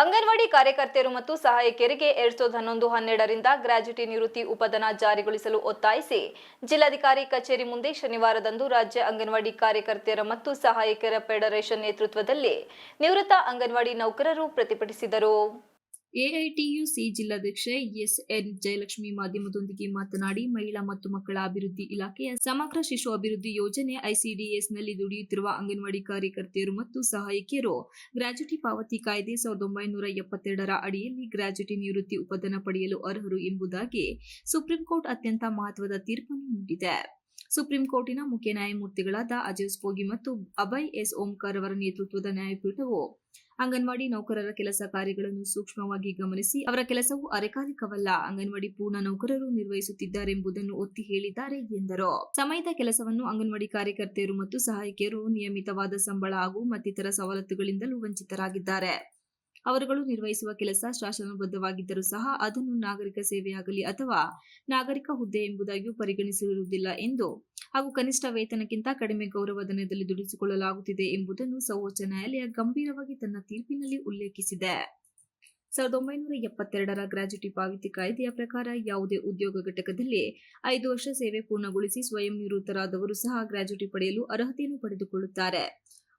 ಅಂಗನವಾಡಿ ಕಾರ್ಯಕರ್ತೆಯರು ಮತ್ತು ಸಹಾಯಕಿಯರಿಗೆ ಎರಡ್ ಸಾವಿರದ ಹನ್ನೊಂದು ಹನ್ನೆರಡರಿಂದ ಗ್ರಾಜ್ಯುಟಿ ನಿವೃತ್ತಿ ಉಪಧನ ಜಾರಿಗೊಳಿಸಲು ಒತ್ತಾಯಿಸಿ ಜಿಲ್ಲಾಧಿಕಾರಿ ಕಚೇರಿ ಮುಂದೆ ಶನಿವಾರದಂದು ರಾಜ್ಯ ಅಂಗನವಾಡಿ ಕಾರ್ಯಕರ್ತೆಯರ ಮತ್ತು ಸಹಾಯಕಿಯರ ಫೆಡರೇಷನ್ ನೇತೃತ್ವದಲ್ಲಿ ನಿವೃತ್ತ ಅಂಗನವಾಡಿ ನೌಕರರು ಪ್ರತಿಭಟಿಸಿದರು. ಎಐಟಿಯುಸಿ ಜಿಲ್ಲಾಧ್ಯಕ್ಷೆ ಎಸ್ಎನ್ ಜಯಲಕ್ಷ್ಮಿ ಮಾಧ್ಯಮದೊಂದಿಗೆ ಮಾತನಾಡಿ, ಮಹಿಳಾ ಮತ್ತು ಮಕ್ಕಳ ಅಭಿವೃದ್ಧಿ ಇಲಾಖೆಯ ಸಮಗ್ರ ಶಿಶು ಅಭಿವೃದ್ಧಿ ಯೋಜನೆ ಐಸಿಡಿಎಸ್ನಲ್ಲಿ ದುಡಿಯುತ್ತಿರುವ ಅಂಗನವಾಡಿ ಕಾರ್ಯಕರ್ತೆಯರು ಮತ್ತು ಸಹಾಯಕಿಯರು. ಗ್ರಾಜ್ಯುಟಿ ಪಾವತಿ ಕಾಯ್ದೆ ಸಾವಿರದ ಒಂಬೈನೂರ ಎಪ್ಪತ್ತೆರಡರ ಅಡಿಯಲ್ಲಿ ಗ್ರಾಜ್ಯುಟಿ ನಿವೃತ್ತಿ ಉಪಧನ ಪಡೆಯಲು ಅರ್ಹರು ಎಂಬುದಾಗಿ ಸುಪ್ರೀಂ ಕೋರ್ಟ್ ಅತ್ಯಂತ ಮಹತ್ವದ ತೀರ್ಪನ್ನು ನೀಡಿದೆ. ಸುಪ್ರೀಂ ಕೋರ್ಟಿನ ಮುಖ್ಯ ನ್ಯಾಯಮೂರ್ತಿಗಳಾದ ಅಜಯ್ ಸ್ಪೋಗಿ ಮತ್ತು ಅಭಯ್ ಎಸ್ ಓಂಕಾರ್ ಅವರ ನೇತೃತ್ವದ ನ್ಯಾಯಪೀಠವು ಅಂಗನವಾಡಿ ನೌಕರರ ಕೆಲಸ ಕಾರ್ಯಗಳನ್ನು ಸೂಕ್ಷ್ಮವಾಗಿ ಗಮನಿಸಿ ಅವರ ಕೆಲಸವು ಅರೆಕಾಲಿಕವಲ್ಲ, ಅಂಗನವಾಡಿ ಪೂರ್ಣ ನೌಕರರು ನಿರ್ವಹಿಸುತ್ತಿದ್ದಾರೆಂಬುದನ್ನು ಒತ್ತಿ ಹೇಳಿದ್ದಾರೆ ಎಂದರು. ಸಮಯದ ಕೆಲಸವನ್ನು ಅಂಗನವಾಡಿ ಕಾರ್ಯಕರ್ತೆಯರು ಮತ್ತು ಸಹಾಯಕಿಯರು ನಿಯಮಿತವಾದ ಸಂಬಳ ಹಾಗೂ ಮತ್ತಿತರ ಸವಲತ್ತುಗಳಿಂದಲೂ ವಂಚಿತರಾಗಿದ್ದಾರೆ. ಅವರುಗಳು ನಿರ್ವಹಿಸುವ ಕೆಲಸ ಶಾಸನಬದ್ಧವಾಗಿದ್ದರೂ ಸಹ ಅದನ್ನು ನಾಗರಿಕ ಸೇವೆಯಾಗಲಿ ಅಥವಾ ನಾಗರಿಕ ಹುದ್ದೆ ಎಂಬುದಾಗಿಯೂ ಪರಿಗಣಿಸಿರುವುದಿಲ್ಲ ಎಂದು ಹಾಗೂ ಕನಿಷ್ಠ ವೇತನಕ್ಕಿಂತ ಕಡಿಮೆ ಗೌರವಧನದಲ್ಲಿ ದುಡಿಸಿಕೊಳ್ಳಲಾಗುತ್ತಿದೆ ಎಂಬುದನ್ನು ಸರ್ವೋಚ್ಚ ನ್ಯಾಯಾಲಯ ಗಂಭೀರವಾಗಿ ತನ್ನ ತೀರ್ಪಿನಲ್ಲಿ ಉಲ್ಲೇಖಿಸಿದೆ. ಸಾವಿರದ ಒಂಬೈನೂರ ಎಪ್ಪತ್ತೆರಡರ ಗ್ರಾಜ್ಯುಟಿ ಪಾವತಿ ಕಾಯ್ದೆಯ ಪ್ರಕಾರ ಯಾವುದೇ ಉದ್ಯೋಗ ಘಟಕದಲ್ಲಿ ಐದು ವರ್ಷ ಸೇವೆ ಪೂರ್ಣಗೊಳಿಸಿ ಸ್ವಯಂ ನಿವೃತ್ತರಾದವರು ಸಹ ಗ್ರಾಜ್ಯುಟಿ ಪಡೆಯಲು ಅರ್ಹತೆಯನ್ನು ಪಡೆದುಕೊಳ್ಳುತ್ತಾರೆ.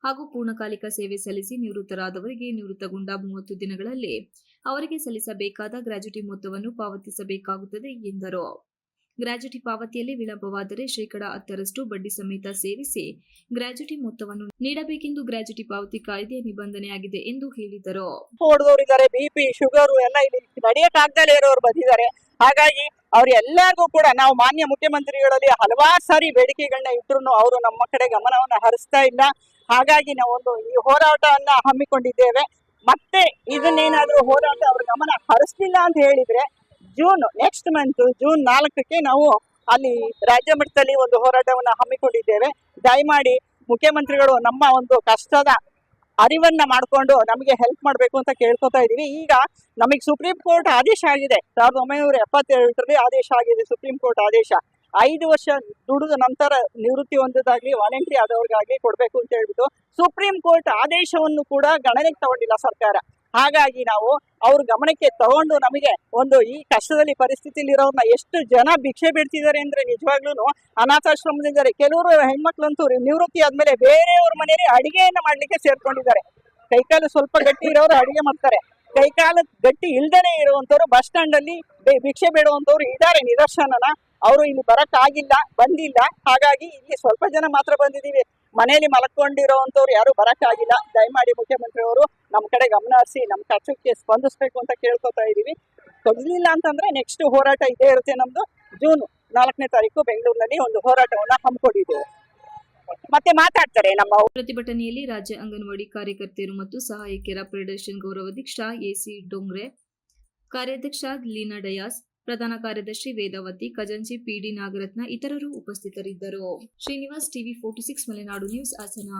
ಹಾಗೂ ಪೂರ್ಣಕಾಲಿಕ ಸೇವೆ ಸಲ್ಲಿಸಿ ನಿವೃತ್ತರಾದವರಿಗೆ ನಿವೃತ್ತಗೊಂಡ ಮೂವತ್ತು ದಿನಗಳಲ್ಲಿ ಅವರಿಗೆ ಸಲ್ಲಿಸಬೇಕಾದ ಗ್ರಾಜ್ಯುಟಿ ಮೊತ್ತವನ್ನು ಪಾವತಿಸಬೇಕಾಗುತ್ತದೆ ಎಂದರು. ಗ್ರಾಜ್ಯುಟಿ ಪಾವತಿಯಲ್ಲಿ ವಿಳಂಬವಾದರೆ ಶೇಕಡಾ ಹತ್ತರಷ್ಟು ಬಡ್ಡಿ ಸಮೇತ ಸೇರಿಸಿ ಗ್ರಾಜ್ಯುಟಿ ಮೊತ್ತವನ್ನು ನೀಡಬೇಕೆಂದು ಗ್ರಾಜ್ಯುಟಿ ಪಾವತಿ ಕಾಯ್ದೆ ನಿಬಂಧನೆಯಾಗಿದೆ ಎಂದು ಹೇಳಿದರು. ಹೊಡೆದವರಿದ್ದಾರೆ ಬಿಪಿ ಶುಗರ್ ಎಲ್ಲ ಇಲ್ಲಿ ನಡೆಯಕ್ ಇರೋರು ಬಂದಿದ್ದಾರೆ. ಹಾಗಾಗಿ ಅವ್ರ ಎಲ್ಲರಿಗೂ ಕೂಡ ನಾವು ಮಾನ್ಯ ಮುಖ್ಯಮಂತ್ರಿಗಳಲ್ಲಿ ಹಲವಾರು ಸಾರಿ ಬೇಡಿಕೆಗಳನ್ನ ಇಟ್ಟರು ಅವರು ನಮ್ಮ ಕಡೆ ಗಮನವನ್ನು ಹರಿಸ್ತಾ ಇಲ್ಲ. ಹಾಗಾಗಿ ನಾವು ಒಂದು ಈ ಹೋರಾಟವನ್ನ ಹಮ್ಮಿಕೊಂಡಿದ್ದೇವೆ. ಮತ್ತೆ ಇದನ್ನೇನಾದ್ರೂ ಹೋರಾಟ ಅವ್ರ ಗಮನ ಹರಿಸ್ಲಿಲ್ಲ ಅಂತ ಹೇಳಿದ್ರೆ ಜೂನ್ ನೆಕ್ಸ್ಟ್ ಮಂತ್ ಜೂನ್ ನಾಲ್ಕಕ್ಕೆ ನಾವು ಅಲ್ಲಿ ರಾಜ್ಯ ಮಟ್ಟದಲ್ಲಿ ಒಂದು ಹೋರಾಟವನ್ನ ಹಮ್ಮಿಕೊಂಡಿದ್ದೇವೆ. ದಯಮಾಡಿ ಮುಖ್ಯಮಂತ್ರಿಗಳು ನಮ್ಮ ಒಂದು ಕಷ್ಟದ ಅರಿವನ್ನ ಮಾಡಿಕೊಂಡು ನಮಗೆ ಹೆಲ್ಪ್ ಮಾಡಬೇಕು ಅಂತ ಕೇಳ್ಕೊತಾ ಇದ್ದೀವಿ. ಈಗ ನಮಗೆ ಸುಪ್ರೀಂ ಕೋರ್ಟ್ ಆದೇಶ ಆಗಿದೆ. ಸಾವಿರದ ಒಂಬೈನೂರ ಎಪ್ಪತ್ತೆರಡರಲ್ಲಿ ಆದೇಶ ಆಗಿದೆ. ಸುಪ್ರೀಂ ಕೋರ್ಟ್ ಆದೇಶ. ಐದು ವರ್ಷ ದುಡಿದ ನಂತರ ನಿವೃತ್ತಿ ಹೊಂದದಾಗ್ಲಿ ವಾಲಂಟ್ರಿ ಆದವ್ರಿಗಾಗ್ಲಿ ಕೊಡಬೇಕು ಅಂತ ಹೇಳ್ಬಿಟ್ಟು ಸುಪ್ರೀಂ ಕೋರ್ಟ್ ಆದೇಶವನ್ನು ಕೂಡ ಗಣನೆಗೆ ತಗೊಂಡಿಲ್ಲ ಸರ್ಕಾರ. ಹಾಗಾಗಿ ನಾವು ಅವ್ರ ಗಮನಕ್ಕೆ ತಗೊಂಡು ನಮಗೆ ಒಂದು ಈ ಕಷ್ಟದಲ್ಲಿ ಪರಿಸ್ಥಿತಿಲಿ ಇರೋರ್ನ ಎಷ್ಟು ಜನ ಭಿಕ್ಷೆ ಬಿಡ್ತಿದ್ದಾರೆ ಅಂದ್ರೆ ನಿಜವಾಗ್ಲೂ ಅನಾಥಾಶ್ರಮದಿದ್ದಾರೆ ಕೆಲವರು ಹೆಣ್ಮಕ್ಳಂತೂ ನಿವೃತ್ತಿ ಆದ್ಮೇಲೆ ಬೇರೆಯವ್ರ ಮನೆಯಲ್ಲಿ ಅಡಿಗೆಯನ್ನ ಮಾಡ್ಲಿಕ್ಕೆ ಸೇರ್ಕೊಂಡಿದ್ದಾರೆ. ಕೈಕಾಲು ಸ್ವಲ್ಪ ಗಟ್ಟಿ ಇರೋರು ಅಡಿಗೆ ಮಾಡ್ತಾರೆ. ಕೈಕಾಲು ಗಟ್ಟಿ ಇಲ್ದೇನೆ ಇರುವಂತವ್ರು ಬಸ್ ಸ್ಟ್ಯಾಂಡ್ ಅಲ್ಲಿ ಭಿಕ್ಷೆ ಬೇಡುವಂತವ್ರು ಇದ್ದಾರೆ ನಿದರ್ಶನನ. ಅವರು ಇಲ್ಲಿ ಬರಕ್ ಆಗಿಲ್ಲ ಬಂದಿಲ್ಲ. ಹಾಗಾಗಿ ಇಲ್ಲಿ ಸ್ವಲ್ಪ ಜನ ಮಾತ್ರ ಬಂದಿದ್ದೀವಿ. ಮನೆಯಲ್ಲಿ ಮಲ್ಕೊಂಡಿರೋವಂಥವ್ರು ಯಾರು ಬರಕ್ ಆಗಿಲ್ಲ ದಯಮಾಡಿ ಮುಖ್ಯಮಂತ್ರಿ ಅವರು ನಮ್ಮ ಕಡೆ ಗಮನ ಹರಿಸಿ, ನಮ್ಮ ಖರ್ಚಕ್ಕೆ ಸ್ಪಂದಿಸ್ಬೇಕು ಅಂತ ಕೇಳ್ಕೊತಾ ಇದೀವಿ ಕೊಡ್ಲಿಲ್ಲ ಅಂತಂದ್ರೆ ನೆಕ್ಸ್ಟ್ ಹೋರಾಟ ಇದೇ ಇರುತ್ತೆ ನಮ್ದು. ಜೂನ್ ನಾಲ್ಕನೇ ತಾರೀಕು ಬೆಂಗಳೂರಿನಲ್ಲಿ ಒಂದು ಹೋರಾಟವನ್ನ ಹಮ್ಮಿಕೊಂಡಿದ್ದೇವೆ. ಮತ್ತೆ ಮಾತಾಡ್ತಾರೆ ನಮ್ಮ ಪ್ರತಿಭಟನೆಯಲ್ಲಿ ರಾಜ್ಯ ಅಂಗನವಾಡಿ ಕಾರ್ಯಕರ್ತೆಯರು ಮತ್ತು ಸಹಾಯಕಿಯರ ಫೆಡರೇಷನ್ ಗೌರವಾಧ್ಯಕ್ಷ ಎಸಿ ಡೋಂಗ್ರೆ, ಕಾರ್ಯಾಧ್ಯಕ್ಷ ಲೀನಾ ಡಯಾಸ್ ಪ್ರಧಾನ ಕಾರ್ಯದರ್ಶಿ ವೇದಾವತಿ, ಖಜಾಂಚಿ ಪಿಡಿ ನಾಗರತ್ನ ಇತರರು ಉಪಸ್ಥಿತರಿದ್ದರು. Srinivas TV forty six Malenadu news Hassan.